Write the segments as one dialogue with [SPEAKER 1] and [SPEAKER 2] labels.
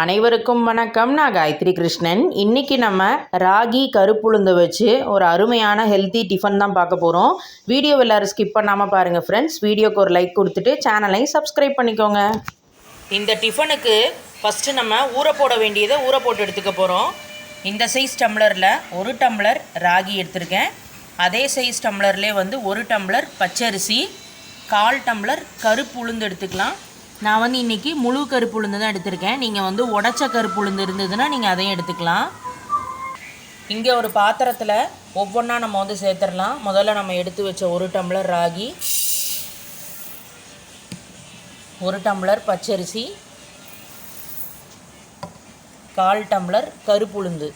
[SPEAKER 1] அனைவருக்கும் வணக்கம். நான் காயத்ரி கிருஷ்ணன். இன்றைக்கி நம்ம ராகி கருப்புளுந்து வச்சு ஒரு அருமையான ஹெல்த்தி டிஃபன் தான் பார்க்க போகிறோம் வீடியோ எல்லோரும் ஸ்கிப் பண்ணாமல் பாருங்கள் ஃப்ரெண்ட்ஸ் வீடியோக்கு ஒரு லைக் கொடுத்துட்டு சேனலையும் சப்ஸ்கிரைப் பண்ணிக்கோங்க. இந்த டிஃபனுக்கு ஃபஸ்ட்டு நம்ம ஊற போட வேண்டியதை ஊற போட்டு எடுத்துக்க போகிறோம் இந்த சைஸ் டம்ளரில் ஒரு டம்ளர் ராகி எடுத்திருக்கேன். அதே சைஸ் டம்ளர்லேயே வந்து ஒரு டம்ளர் பச்சரிசி கால் டம்ளர் கருப்பு உளுந்து எடுத்துக்கலாம். நான் வந்து இன்றைக்கி முழு கருப்பு உளுந்து தான் எடுத்திருக்கேன். நீங்கள் வந்து உடச்ச கருப்பு உளுந்து இருந்ததுன்னா நீங்கள் அதையும் எடுத்துக்கலாம். இங்கே ஒரு பாத்திரத்தில் ஒவ்வொன்றா நம்ம வந்து சேர்த்துடலாம். முதல்ல நம்ம எடுத்து வச்ச ஒரு டம்ளர் ராகி ஒரு டம்ளர் பச்சரிசி கால் டம்ளர் கருப்புளுந்து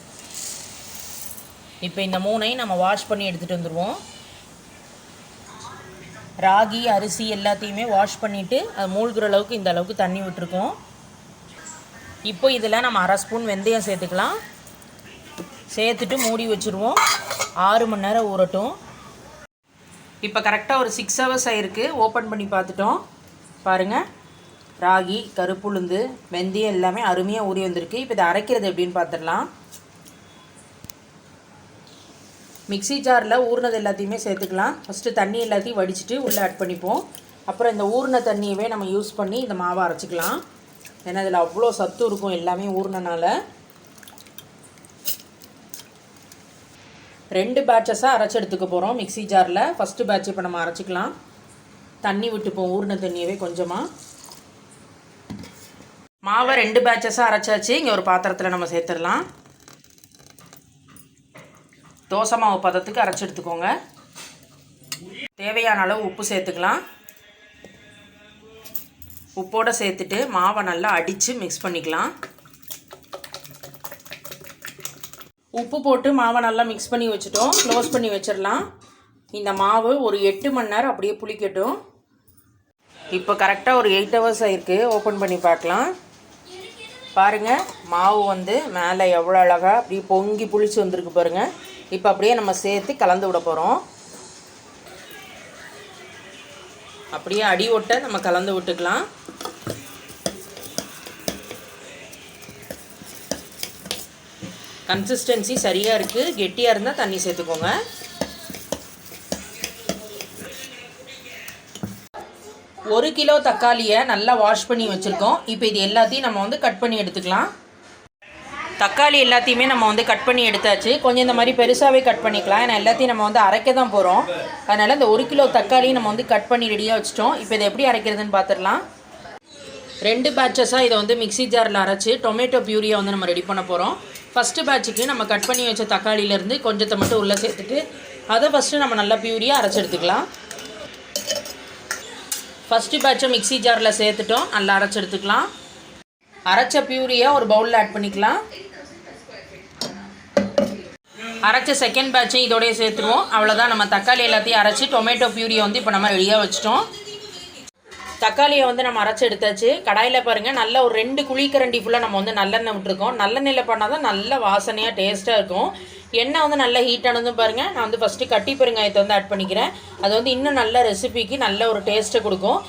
[SPEAKER 1] இப்போ இந்த மூணையும் நம்ம வாஷ் பண்ணி எடுத்துகிட்டு வந்துடுவோம் ராகி அரிசி எல்லாத்தையுமே வாஷ் பண்ணிவிட்டு அது மூழ்கிற அளவுக்கு இந்த அளவுக்கு தண்ணி விட்டுருக்கோம். இப்போ இதில் நம்ம அரை ஸ்பூன் வெந்தயம் சேர்த்துக்கலாம். சேர்த்துட்டு மூடி வச்சுருவோம். ஆறு மணி நேரம் ஊறட்டும். இப்போ கரெக்டாக ஒரு சிக்ஸ் ஹவர்ஸ் ஆகிருக்கு ஓப்பன் பண்ணி பார்த்துட்டோம். பாருங்கள் ராகி கருப்புளுந்து வெந்தயம் எல்லாமே அருமையாக ஊறி வந்திருக்கு. இப்போ இதை அரைக்கிறது எப்படின்னு பார்த்துடலாம். மிக்ஸி ஜாரில் ஊறினது எல்லாத்தையுமே சேர்த்துக்கலாம். ஃபஸ்ட்டு தண்ணி எல்லாத்தையும் வடிச்சிட்டு உள்ளே ஆட் பண்ணிப்போம். அப்புறம் இந்த ஊறின தண்ணியவே நம்ம யூஸ் பண்ணி இந்த மாவை அரைச்சிக்கலாம். ஏன்னா இதில் அவ்வளோ சத்து இருக்கும் எல்லாமே ஊறினனால. ரெண்டு பேட்சஸாக அரைச்சி எடுத்துக்க போகிறோம் மிக்ஸி ஜாரில். ஃபஸ்ட்டு பேட்ச் இப்போ நம்ம அரைச்சிக்கலாம். தண்ணி விட்டுப்போம் ஊறின தண்ணியவே கொஞ்சமாக மாவை ரெண்டு பேட்சஸாக அரைச்சாச்சு. இங்கே ஒரு பாத்திரத்தில் நம்ம சேர்த்துடலாம். தோசை மாவு பதத்துக்கு அரைச்சி எடுத்துக்கோங்க. தேவையான அளவு உப்பு சேர்த்துக்கலாம். உப்போடு சேர்த்துட்டு மாவை நல்லா அடித்து மிக்ஸ் பண்ணிக்கலாம். உப்பு போட்டு மாவை நல்லா மிக்ஸ் பண்ணி வச்சுட்டோம். க்ளோஸ் பண்ணி வச்சிடலாம் இந்த மாவு ஒரு எட்டு மணி நேரம் அப்படியே புளிக்கட்டும். இப்போ கரெக்டாக ஒரு எயிட் ஹவர்ஸ் ஆகிருக்கு ஓப்பன் பண்ணி பார்க்கலாம். பாருங்கள் மாவு வந்து மேலே எவ்வளோ அழகாக அப்படியே பொங்கி புளிச்சு வந்திருக்கு பாருங்கள் இப்போ அப்படியே நம்ம சேர்த்து கலந்து விட போகிறோம் அப்படியே அடி ஒட்ட நம்ம கலந்து விட்டுக்கலாம். கன்சிஸ்டன்சி சரியாக இருக்குது கெட்டியாக இருந்தால் தண்ணி சேர்த்துக்கோங்க. ஒரு கிலோ தக்காளியை நல்லா வாஷ் பண்ணி வச்சுருக்கோம். இப்போ இது எல்லாத்தையும் நம்ம வந்து கட் பண்ணி எடுத்துக்கலாம். தக்காளி எல்லாத்தையுமே நம்ம வந்து கட் பண்ணி எடுத்தாச்சு. கொஞ்சம் இந்த மாதிரி பெருசாகவே கட் பண்ணிக்கலாம். ஏன்னா எல்லாத்தையும் நம்ம வந்து அரைக்க தான் போகிறோம் அதனால் இந்த ஒரு கிலோ தக்காளியும் நம்ம வந்து கட் பண்ணி ரெடியாக வச்சிட்டோம். இப்போ இதை எப்படி அரைக்கிறதுன்னு பார்த்துடலாம் ரெண்டு பேட்சஸாக இதை வந்து மிக்ஸி ஜாரில் அரைச்சி டொமேட்டோ பியூரியை வந்து நம்ம ரெடி பண்ண போகிறோம் ஃபஸ்ட்டு பேட்சுக்கு நம்ம கட் பண்ணி வச்ச தக்காளியிலேருந்து கொஞ்சத்தை மட்டும் உள்ளே சேர்த்துட்டு அதை ஃபஸ்ட்டு நம்ம நல்லா பியூரியாக அரைச்சி எடுத்துக்கலாம். ஃபஸ்ட்டு பேட்சை மிக்ஸி ஜாரில் சேர்த்துட்டோம். நல்லா அரைச்சி எடுத்துக்கலாம். அரைச்ச பியூரியை ஒரு பவுலில் ஆட் பண்ணிக்கலாம். அரைச்ச செகண்ட் பேட்சையும் இதோடய சேர்த்துருவோம். அவ்வளோதான் நம்ம தக்காளி எல்லாத்தையும் அரைச்சி டொமேட்டோ பியூரியை வந்து இப்போ நம்ம ரெடியாக வச்சிட்டோம். தக்காளியை வந்து நம்ம அரைச்சி எடுத்தாச்சு. கடாயில் பாருங்கள் நல்ல ஒரு ரெண்டு குழிக்கரண்டி ஃபுல்லாக நம்ம வந்து நல்லெண்ணெய் விட்டுருக்கோம். நல்லெண்ணெயில் பண்ணால் தான் நல்ல வாசனையாக டேஸ்ட்டாக இருக்கும். எண்ணெய் வந்து நல்லா ஹீட் ஆனதும் பாருங்கள் நான் வந்து ஃபஸ்ட்டு கட்டி பெருங்காயத்தை வந்து ஆட் பண்ணிக்கிறேன். அது வந்து இன்னும் நல்ல ரெசிபிக்கு நல்ல ஒரு டேஸ்ட்டை கொடுக்கும்.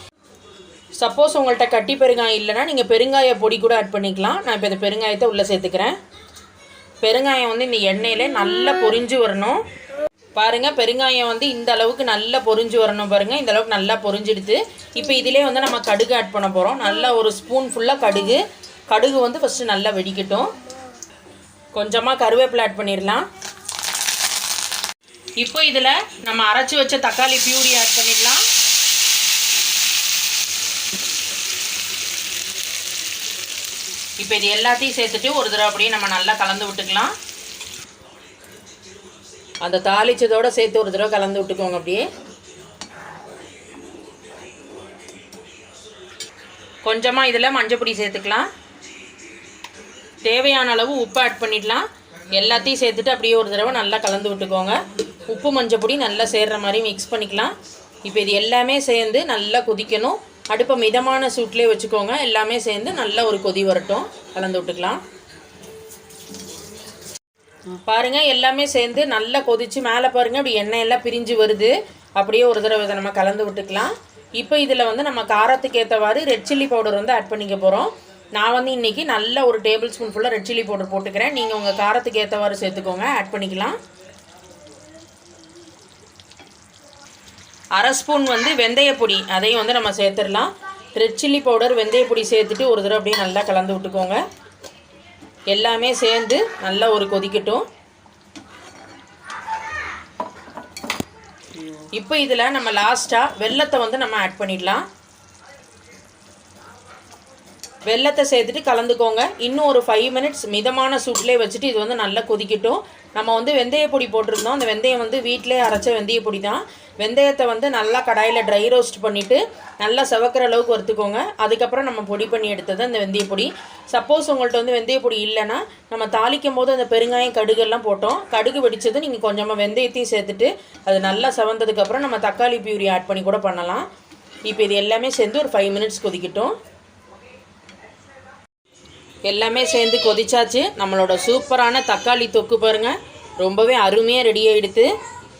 [SPEAKER 1] சப்போஸ் உங்கள்கிட்ட கட்டி பெருங்காயம் இல்லைன்னா நீங்கள் பெருங்காய பொடி கூட ஆட் பண்ணிக்கலாம். நான் இப்போ இந்த பெருங்காயத்தை உள்ளே சேர்த்துக்கிறேன். பெருங்காயம் வந்து இந்த எண்ணெயில் நல்லா பொரிஞ்சு வரணும். பாருங்கள் பெருங்காயம் வந்து இந்த அளவுக்கு நல்லா பொரிஞ்சு வரணும் பாருங்கள் இந்த அளவுக்கு நல்லா பொரிஞ்சிடுது. இப்போ இதிலே வந்து நம்ம கடுகு ஆட் பண்ண போகிறோம் நல்லா ஒரு ஸ்பூன் ஃபுல்லாக கடுகு. கடுகு வந்து ஃபஸ்ட்டு நல்லா வெடிக்கட்டும். கொஞ்சமாக கருவேப்பிலை ஆட் பண்ணிடலாம். இப்போ இதில் நம்ம அரைச்சி வச்ச தக்காளி பியூரி ஆட் பண்ணிடலாம். இப்போ இது எல்லாத்தையும் சேர்த்துட்டு ஒரு தடவை அப்படியே நம்ம நல்லா கலந்து விட்டுக்கலாம். அந்த தாளிச்சதோட சேர்த்து ஒரு தடவை கலந்து விட்டுக்கோங்க அப்படியே. கொஞ்சமாக இதில் மஞ்சப்பொடி சேர்த்துக்கலாம். தேவையான அளவு உப்பு ஆட் பண்ணிடலாம். எல்லாத்தையும் சேர்த்துட்டு அப்படியே ஒரு தடவை நல்லா கலந்து விட்டுக்கோங்க. உப்பு மஞ்சப்பொடி நல்லா சேர்கிற மாதிரி மிக்ஸ் பண்ணிக்கலாம். இப்போ இது எல்லாமே சேர்ந்து நல்லா கொதிக்கணும். அடுப்பை மிதமான சூட்லேயே வச்சுக்கோங்க. எல்லாமே சேர்ந்து நல்ல ஒரு கொதி வரட்டும். கலந்து விட்டுக்கலாம். பாருங்கள் எல்லாமே சேர்ந்து நல்லா கொதித்து மேலே பாருங்கள் அப்படி எண்ணெய் எல்லாம் பிரிஞ்சு வருது. அப்படியே ஒரு தடவை இதை நம்ம கலந்து விட்டுக்கலாம். இப்போ இதில் வந்து நம்ம காரத்துக்கு ஏற்றவாறு ரெட் சில்லி பவுடர் வந்து ஆட் பண்ணிக்க போகிறோம் நான் வந்து இன்றைக்கி நல்ல ஒரு டேபிள் ஸ்பூன் ஃபுல்லாக ரெட் சில்லி பவுடர் போட்டுக்கிறேன். நீங்கள் உங்கள் காரத்துக்கு ஏற்றவாறு சேர்த்துக்கோங்க. ஆட் பண்ணிக்கலாம். அரை ஸ்பூன் வந்து வெந்தயப்பொடி அதையும் வந்து நம்ம சேர்த்துடலாம். ரெட் சில்லி பவுடர் வெந்தயப்பொடி சேர்த்துட்டு ஒரு தடவை அப்படியே நல்லா கலந்து விட்டுக்கோங்க. எல்லாமே சேர்ந்து நல்லா ஒரு கொதிக்கட்டும். இப்போ இதில் நம்ம லாஸ்ட்டாக வெள்ளத்தை வந்து நம்ம ஆட் பண்ணிடலாம். வெள்ளத்தை சேர்த்துட்டு கலந்துக்கோங்க. இன்னும் ஒரு ஃபைவ் மினிட்ஸ் மிதமான சூட்லேயே வச்சுட்டு இது வந்து நல்லா கொதிக்கட்டும். நம்ம வந்து வெந்தய பொடி போட்டிருந்தோம். அந்த வெந்தயம் வந்து வீட்டிலே அரைச்ச வெந்தய பொடி தான் வெந்தயத்தை வந்து நல்லா கடாயில் ட்ரை ரோஸ்ட் பண்ணிவிட்டு நல்லா செவக்கிற அளவுக்கு வறுத்துக்கோங்க. அதுக்கப்புறம் நம்ம பொடி பண்ணி எடுத்தது அந்த வெந்தய பொடி. சப்போஸ் உங்கள்கிட்ட வந்து வெந்தய பொடி இல்லைன்னா நம்ம தாளிக்கும் போது அந்த பெருங்காயம் கடுகெல்லாம் போட்டோம். கடுகு வெடித்தது நீங்கள் கொஞ்சமாக வெந்தயத்தையும் சேர்த்துட்டு அது நல்லா செவந்ததுக்கப்புறம் நம்ம தக்காளி பியூரி ஆட் பண்ணி கூட பண்ணலாம். இப்போ இது எல்லாமே சேர்ந்து ஒரு ஃபைவ் மினிட்ஸ் கொதிக்கட்டும். எல்லாமே சேர்ந்து கொதிச்சாச்சு. நம்மளோட சூப்பரான தக்காளி தொக்கு பாருங்கள் ரொம்பவே அருமையாக ரெடி ஆகிடுது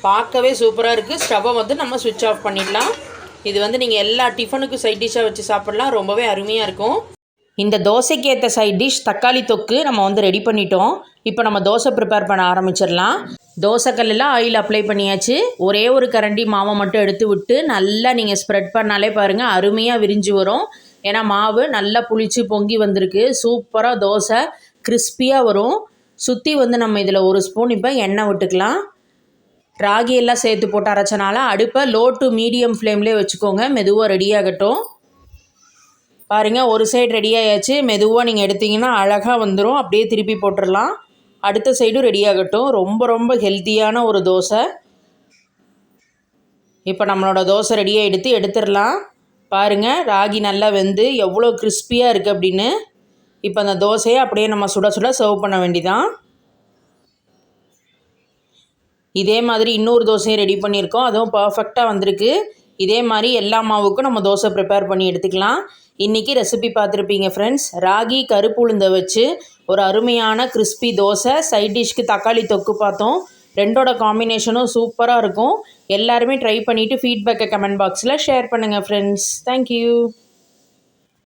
[SPEAKER 1] பார்க்கவே சூப்பராக இருக்குது ஸ்டவ்வை வந்து நம்ம சுவிட்ச் ஆஃப் பண்ணிடலாம். இது வந்து நீங்கள் எல்லா டிஃபனுக்கும் சைட் டிஷ்ஷாக வச்சு சாப்பிட்லாம். ரொம்பவே அருமையாக இருக்கும். இந்த தோசைக்கு ஏற்ற சைட் டிஷ் தக்காளி தொக்கு நம்ம வந்து ரெடி பண்ணிட்டோம். இப்போ நம்ம தோசை ப்ரிப்பேர் பண்ண ஆரம்பிச்சிடலாம். தோசைக்கல்லாம் ஆயில் அப்ளை பண்ணியாச்சு. ஒரே ஒரு கரண்டி மாவை மட்டும் எடுத்து விட்டு நல்லா நீங்கள் ஸ்ப்ரெட் பண்ணாலே பாருங்கள் அருமையாக விரிஞ்சு வரும். ஏன்னா மாவு நல்லா புளிச்சு பொங்கி வந்திருக்கு. சூப்பராக தோசை கிறிஸ்பியாக வரும். சுற்றி வந்து நம்ம இதில் ஒரு ஸ்பூன் இப்போ எண்ணெய் விட்டுக்கலாம். ராகி எல்லாம் சேர்த்து போட்டு அரைச்சனால அடுப்பை லோ டு மீடியம் ஃப்ளேம்லேயே வச்சுக்கோங்க. மெதுவாக ரெடியாகட்டும் பாருங்கள் ஒரு சைடு ரெடி ஆயாச்சு. மெதுவாக நீங்கள் எடுத்தீங்கன்னா அழகாக வந்துடும் அப்படியே திருப்பி போட்டுடலாம். அடுத்த சைடும் ரெடி ஆகட்டும். ரொம்ப ரொம்ப ஹெல்த்தியான ஒரு தோசை. இப்போ நம்மளோட தோசை ரெடியாக எடுத்து எடுத்துடலாம். பாருங்கள் ராகி நல்லா வெந்து எவ்வளோ கிறிஸ்பியாக இருக்குது அப்படின்னு. இப்போ அந்த தோசையை அப்படியே நம்ம சுட சுட சர்வ் பண்ண வேண்டிதான். இதே மாதிரி இன்னொரு தோசையும் ரெடி பண்ணியிருக்கோம். அதுவும் பர்ஃபெக்டாக வந்திருக்கு. இதே மாதிரி எல்லா மாவுக்கும் நம்ம தோசை ப்ரிப்பேர் பண்ணி எடுத்துக்கலாம். இன்றைக்கி ரெசிபி பார்த்துருப்பீங்க ஃப்ரெண்ட்ஸ் ராகி கருப்பு உளுந்தை வச்சு ஒரு அருமையான கிறிஸ்பி தோசை. சைட் டிஷ்க்கு தக்காளி தொக்கு பார்த்தோம். ரெண்டோட காம்பினேஷனும் சூப்பராக இருக்கும். எல்லாருமே ட்ரை பண்ணிவிட்டு ஃபீட்பேக்கை கமெண்ட் பாக்ஸில் ஷேர் பண்ணுங்கள் ஃப்ரெண்ட்ஸ் தேங்க்யூ